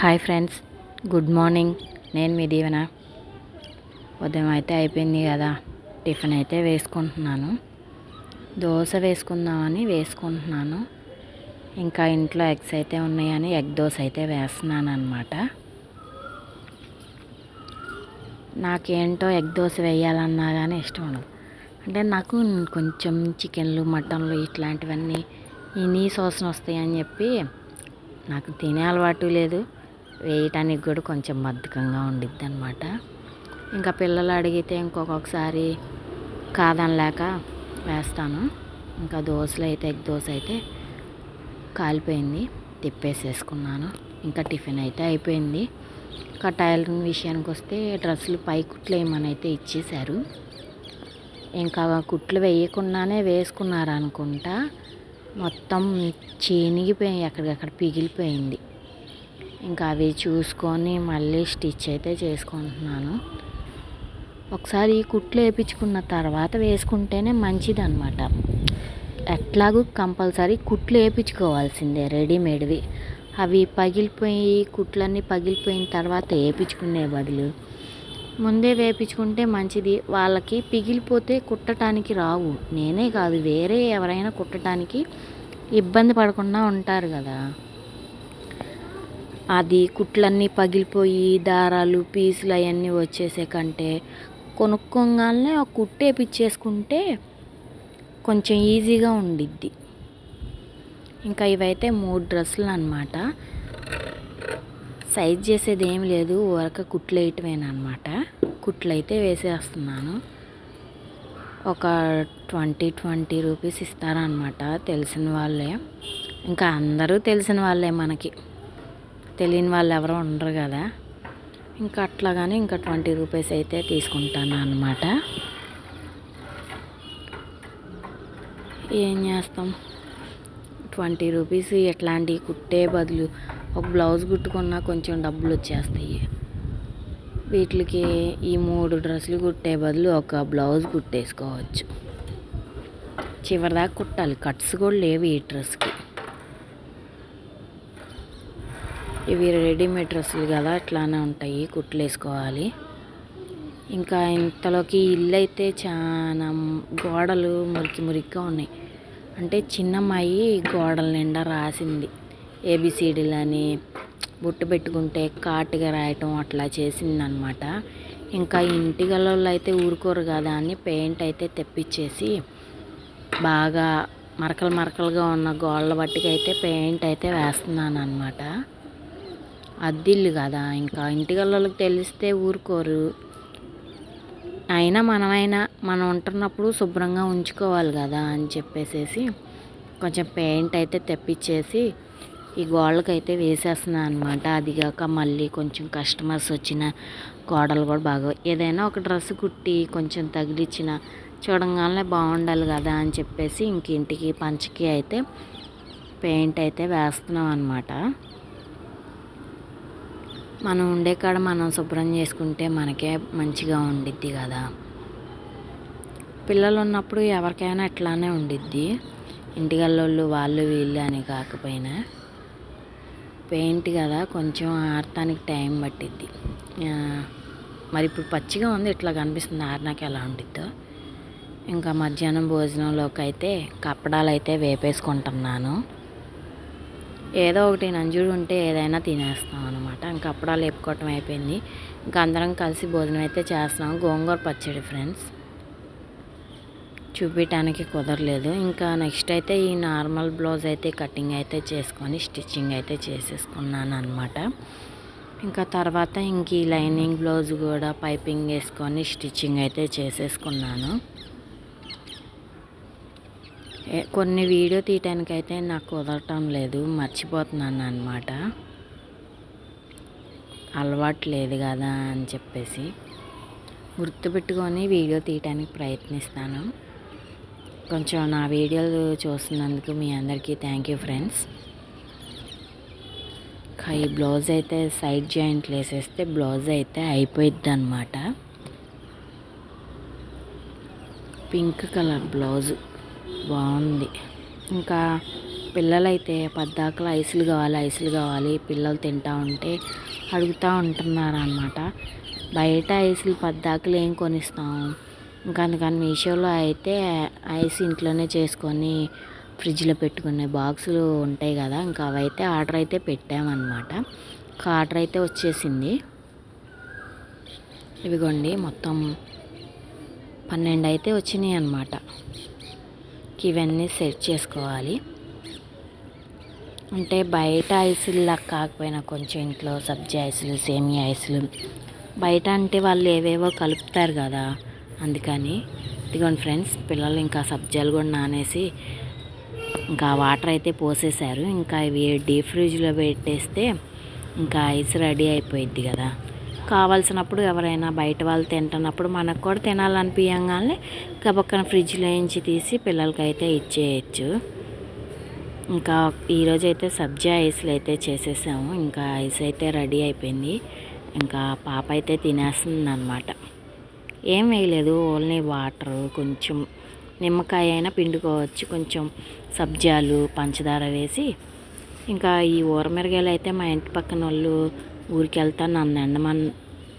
Hi friends good morning. నేను మీ దీవెన. ఉదయం అయితే అయిపోయింది కదా టిఫిన్ అయితే వేసుకుంటున్నాను. దోశ వేసుకుందామని వేసుకుంటున్నాను. ఇంకా ఇంట్లో ఎగ్స్ అయితే ఉన్నాయని ఎగ్ దోశ అయితే వేస్తున్నాను అనమాట నాకేంటో ఎగ్ దోశ వేయాలన్నా కానీ ఇష్టం ఉండదు. అంటే నాకు కొంచెం చికెన్లు మటన్లు ఇట్లాంటివన్నీ ఈ నీ సోసన వస్తాయని చెప్పి నాకు తినే అలవాటు లేదు. వేయటానికి కూడా కొంచెం బద్ధకంగా ఉండిద్ది అనమాట ఇంకా పిల్లలు అడిగితే ఇంకొకసారి కాదనలేక వేస్తాను. ఇంకా దోశలు అయితే ఎగ్ దోశ అయితే కాలిపోయింది తిప్పేసేసుకున్నాను. ఇంకా టిఫిన్ అయితే అయిపోయింది. ఇంకా టైలరింగ్ విషయానికి వస్తే డ్రెస్సులు పై కుట్లు ఏమని అయితే ఇచ్చేశారు. ఇంకా కుట్లు వేయకుండానే వేసుకున్నారు అనుకుంటా మొత్తం చీనిగిపోయి ఎక్కడికక్కడ పిగిలిపోయింది. ఇంకా అవి చూసుకొని మళ్ళీ స్టిచ్ అయితే చేసుకుంటున్నాను. ఒకసారి కుట్లు వేయించుకున్న తర్వాత వేసుకుంటేనే మంచిది అనమాట ఎట్లాగూ కంపల్సరీ కుట్లు వేయించుకోవాల్సిందే రెడీమేడ్వి. అవి పగిలిపోయి కుట్లన్నీ పగిలిపోయిన తర్వాత వేయించుకునే బదులు. ముందే వేపించుకుంటే మంచిది. వాళ్ళకి పిగిలిపోతే కుట్టడానికి రావు. నేనే కాదు వేరే ఎవరైనా కుట్టడానికి ఇబ్బంది పడకుండా ఉంటారు కదా. అది కుట్లన్నీ పగిలిపోయి దారాలు పీసులు అవన్నీ వచ్చేసే కంటే కొనుక్కోగానే ఒక కుట్టేపిచ్చేసుకుంటే కొంచెం ఈజీగా ఉండిద్ది. ఇంకా ఇవైతే మూడు డ్రెస్సులు అనమాట సైజ్ చేసేది ఏం లేదు ఊరక కుట్లు వేయటమేనమాట కుట్లు అయితే వేసేస్తున్నాను. ఒక ట్వంటీ ట్వంటీ రూపీస్ ఇస్తారనమాట తెలిసిన వాళ్ళే. ఇంకా అందరూ తెలిసిన వాళ్ళే మనకి. తెలియని వాళ్ళు ఎవరు ఉండరు కదా. ఇంకా అట్లాగానే ఇంకా ట్వంటీ రూపీస్ అయితే తీసుకుంటాను అనమాట ఏం చేస్తాం? ట్వంటీ రూపీస్ ఎట్లాంటి కుట్టే బదులు ఒక బ్లౌజ్ కుట్టుకున్నా కొంచెం డబ్బులు వచ్చేస్తాయి. వీటికి ఈ మూడు డ్రెస్సులు కుట్టే బదులు ఒక బ్లౌజ్ కుట్టేసుకోవచ్చు. చివరిదాకా కుట్టాలి. కట్స్ కూడా లేవు ఈ డ్రెస్కి ఇవి రెడీమేడ్ డ్రెస్సులు కదా అట్లానే ఉంటాయి కుట్లు వేసుకోవాలి. ఇంకా ఇంతలోకి ఇల్లు అయితే చాలా గోడలు మురికి మురికిగా ఉన్నాయి. అంటే చిన్నమ్మాయి గోడల నిండా రాసింది. ఏబిసిడీలని బుట్టు పెట్టుకుంటే కాటుగా రాయటం అట్లా చేసిందనమాట ఇంకా ఇంటి గలలో అయితే ఊరుకోరు కదా అని పెయింట్ అయితే తెప్పించేసి బాగా మరకలు మరకలుగా ఉన్న గోడల బట్టికి అయితే పెయింట్ అయితే వేస్తున్నాను అనమాట అద్దిల్లు కదా. ఇంకా ఇంటి తెలిస్తే ఊరుకోరు. అయినా మనమైనా మనం ఉంటున్నప్పుడు శుభ్రంగా ఉంచుకోవాలి కదా అని చెప్పేసేసి కొంచెం పెయింట్ అయితే తెప్పించేసి ఈ గోడలకైతే వేసేస్తున్నాను అనమాట అది కాక మళ్ళీ కొంచెం కస్టమర్స్ వచ్చిన గోడలు కూడా బాగా ఏదైనా ఒక డ్రెస్ కుట్టి కొంచెం తగిలిచ్చిన చూడంగానే బాగుండాలి కదా అని చెప్పేసి ఇంక ఇంటికి పంచకి అయితే పెయింట్ అయితే వేస్తున్నాం అనమాట మనం ఉండే కాడ మనం శుభ్రం చేసుకుంటే మనకే మంచిగా ఉండిద్ది కదా. పిల్లలు ఉన్నప్పుడు ఎవరికైనా ఎట్లానే ఉండిద్ది. ఇంటికల్లోళ్ళు వాళ్ళు వీళ్ళు అని కాకపోయినా. పెయింట్ కదా కొంచెం ఆడటానికి టైం పట్టిద్ది. మరి ఇప్పుడు పచ్చిగా ఉంది ఇట్లా కనిపిస్తుంది ఆరినాక ఎలా ఉండిద్దో. ఇంకా మధ్యాహ్నం భోజనంలోకి అయితే కప్పడాలు అయితే వేపేసుకుంటున్నాను. ఏదో ఒకటి నంజుడు ఉంటే ఏదైనా తినేస్తాం అనమాట ఇంకా అప్పడాలు ఎప్పుకోవటం అయిపోయింది. ఇంకా అందరం కలిసి భోజనం అయితే చేస్తున్నాం. గోంగూర పచ్చడి ఫ్రెండ్స్. చూపించడానికి కుదరలేదు. ఇంకా నెక్స్ట్ అయితే ఈ నార్మల్ బ్లౌజ్ అయితే కటింగ్ అయితే చేసుకొని స్టిచ్చింగ్ అయితే చేసేసుకున్నాను అనమాట ఇంకా తర్వాత ఇంక ఈ లైనింగ్ బ్లౌజ్ కూడా పైపింగ్ వేసుకొని స్టిచ్చింగ్ అయితే చేసేసుకున్నాను. కొన్ని వీడియో తీయటానికి అయితే నాకు కుదరటం లేదు మర్చిపోతున్నాను అనమాట అలవాటు లేదు కదా అని చెప్పేసి గుర్తుపెట్టుకొని వీడియో తీయటానికి ప్రయత్నిస్తాను. కొంచెం నా వీడియోలు చూస్తున్నందుకు మీ అందరికీ థ్యాంక్ యూ ఫ్రెండ్స్ ఈ బ్లౌజ్ అయితే సైడ్ జాయింట్లు వేసేస్తే బ్లౌజ్ అయితే అయిపోయిద్ది అనమాట పింక్ కలర్ బ్లౌజ్. బాగుంది. ఇంకా పిల్లలైతే పద్దాకలు ఐసులు కావాలి ఐసులు కావాలి. పిల్లలు తింటా ఉంటే అడుగుతూ ఉంటున్నారు అనమాట బయట ఐసులు పద్దాకలు ఏం కొనిస్తాం? ఇంకా అందుకని మీషోలో అయితే ఐస్ ఇంట్లోనే చేసుకొని ఫ్రిడ్జ్లో పెట్టుకునే బాక్సులు ఉంటాయి కదా ఇంకా అవైతే ఆర్డర్ అయితే పెట్టామన్నమాట. ఇంకా ఆర్డర్ అయితే వచ్చేసింది. ఇవిగోండి మొత్తం పన్నెండు అయితే వచ్చినాయి అన్నమాట ఇవన్నీ సెట్ చేసుకోవాలి. అంటే బయట ఐసుల్లా కాకపోయినా కొంచెం ఇంట్లో సబ్జీ ఐసులు సేమియా ఐసులు. బయట అంటే వాళ్ళు ఏవేవో కలుపుతారు కదా అందుకని. ఇదిగోండి ఫ్రెండ్స్ పిల్లలు ఇంకా సబ్జాలు కూడా నానేసి ఇంకా వాటర్ అయితే పోసేశారు. ఇంకా ఇవి డీప్ ఫ్రిడ్జ్లో పెట్టేస్తే ఇంకా ఐస్ రెడీ అయిపోయిద్ది కదా. కావాల్సినప్పుడు ఎవరైనా బయట వాళ్ళు తింటున్నప్పుడు మనకు కూడా తినాలనిపించగానే గబక్కన ఫ్రిడ్జ్లో నుంచి తీసి పిల్లలకి అయితే ఇచ్చేయచ్చు. ఇంకా ఈరోజు అయితే సబ్జా ఐస్లు అయితే చేసేసాము. ఇంకా ఐస్ అయితే రెడీ అయిపోయింది. ఇంకా పాప అయితే తినేస్తుంది అనమాట ఏం వేయలేదు. ఓన్లీ వాటర్ కొంచెం నిమ్మకాయ అయినా పిండుకోవచ్చు. కొంచెం సబ్జాలు పంచదార వేసి. ఇంకా ఈ ఊరమిరగాయలు అయితే మా ఇంటి పక్కన వాళ్ళు ఊరికి వెళ్తాను నన్ను ఎండమని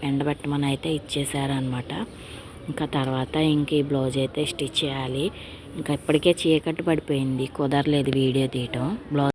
ఎండబెట్టమని అయితే ఇచ్చేసారనమాట ఇంకా తర్వాత ఇంక ఈ బ్లౌజ్ అయితే స్టిచ్ చేయాలి. ఇంకా ఇప్పటికే చీకటి పడిపోయింది. కుదరలేదు వీడియో తీయటం. బ్లౌజ్